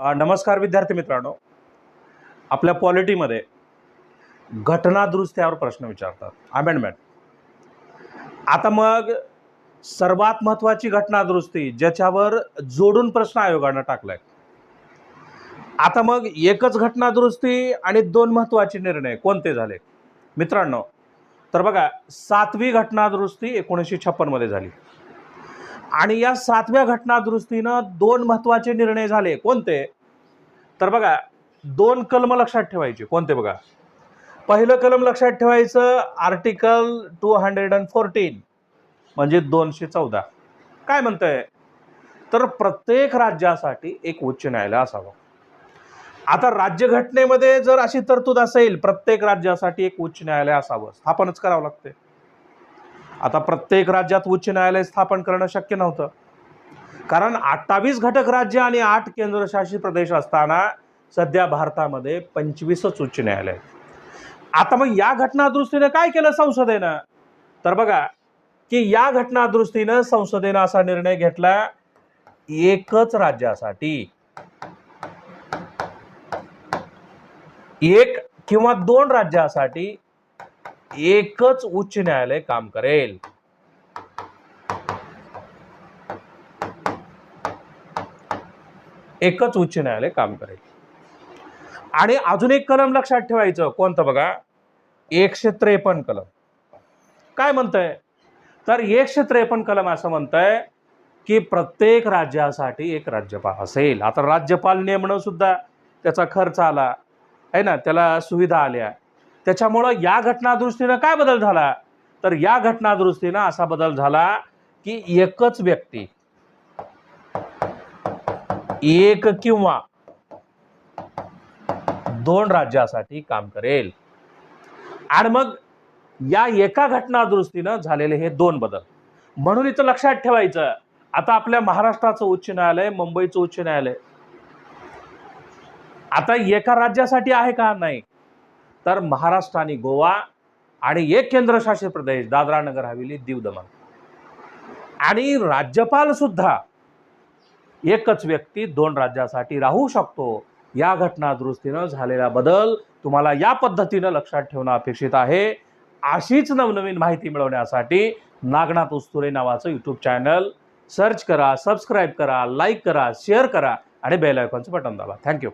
नमस्कार विद्यार्थी मित्रांनो. आपल्या पॉलिटीमध्ये घटना दुरुस्त्यावर प्रश्न विचारतात. अमेंडमेंट आता मग सर्वात महत्त्वाची घटना दुरुस्ती ज्याच्यावर जोडून प्रश्न आयोगानं टाकलाय. आता मग एकच घटना दुरुस्ती आणि दोन महत्त्वाचे निर्णय कोणते झाले? मित्रांनो तर बघा सातवी घटना दुरुस्ती एकोणीसशे छप्पनमध्ये झाली. आणि या सातव्या घटना दुरुस्तीनं दोन महत्त्वाचे निर्णय झाले. कोणते? तर बघा दोन कलम लक्षात ठेवायचे. कोणते बघा? पहिलं कलम लक्षात ठेवायचं article two hundred and fourteen म्हणजे दोनशे चौदा. काय म्हणतंय? तर प्रत्येक राज्यासाठी एक उच्च न्यायालय असावं. आता राज्यघटनेमध्ये जर अशी तरतूद असेल प्रत्येक राज्यासाठी एक उच्च न्यायालय असावं. स्थापनच करावं लागते आता प्रत्येक राज्यात उच्च न्यायालय स्थापन करणं शक्य नव्हतं. कारण अठ्ठावीस घटक राज्य आणि आठ केंद्रशासित प्रदेश असताना सध्या भारतामध्ये पंचवीसच उच्च न्यायालय आता मग या घटनादृष्टीनं काय केलं संसदेनं? तर बघा की या घटनादृष्टीनं संसदेनं असा निर्णय घेतला एकच राज्यासाठी. एक किंवा दोन राज्यासाठी एकच उच्च न्यायालय काम करेल. एकच उच्च न्यायालय काम करेल. आणि अजून एक कलम लक्षात ठेवायचं कोणतं बघा? एकशे त्रेपन्न कलम. काय म्हणतंय? तर एकशे त्रेपन्न कलम असं म्हणतंय की प्रत्येक राज्यासाठी एक राज्यपाल असेल. आता राज्यपाल नेमणं सुद्धा त्याचा खर्च आला. आहे ना? त्याला सुविधा आल्या. त्याच्यामुळं या घटना दुरुस्तीनं काय बदल झाला? तर या घटना दुरुस्तीनं असा बदल झाला की एकच व्यक्ती एक किंवा दोन राज्यासाठी काम करेल. आणि मग या एका घटना दुरुस्तीनं झालेले हे दोन बदल. म्हणून इथं लक्षात ठेवायचं आता आपल्या महाराष्ट्राचं उच्च न्यायालय मुंबईचं उच्च न्यायालय. आता एका राज्यासाठी आहे का? नाही. तर महाराष्ट्र आणि गोवा आणि एक केंद्रशासित प्रदेश दादरा नगर हवेली दीव दमण आणि राज्यपाल सुद्धा एकच व्यक्ती दोन राज्यासाठी राहू शकतो. या घटना दुरुस्तीनं झालेला बदल तुम्हाला या पद्धतीनं लक्षात ठेवणं अपेक्षित आहे. अशीच नवनवीन माहिती मिळवण्यासाठी नागनाथ उस्तुरे नावाचं यूट्यूब चॅनल सर्च करा सबस्क्राईब करा लाईक करा शेअर करा आणि बेल आयकॉनचं बटन दाबा. Thank you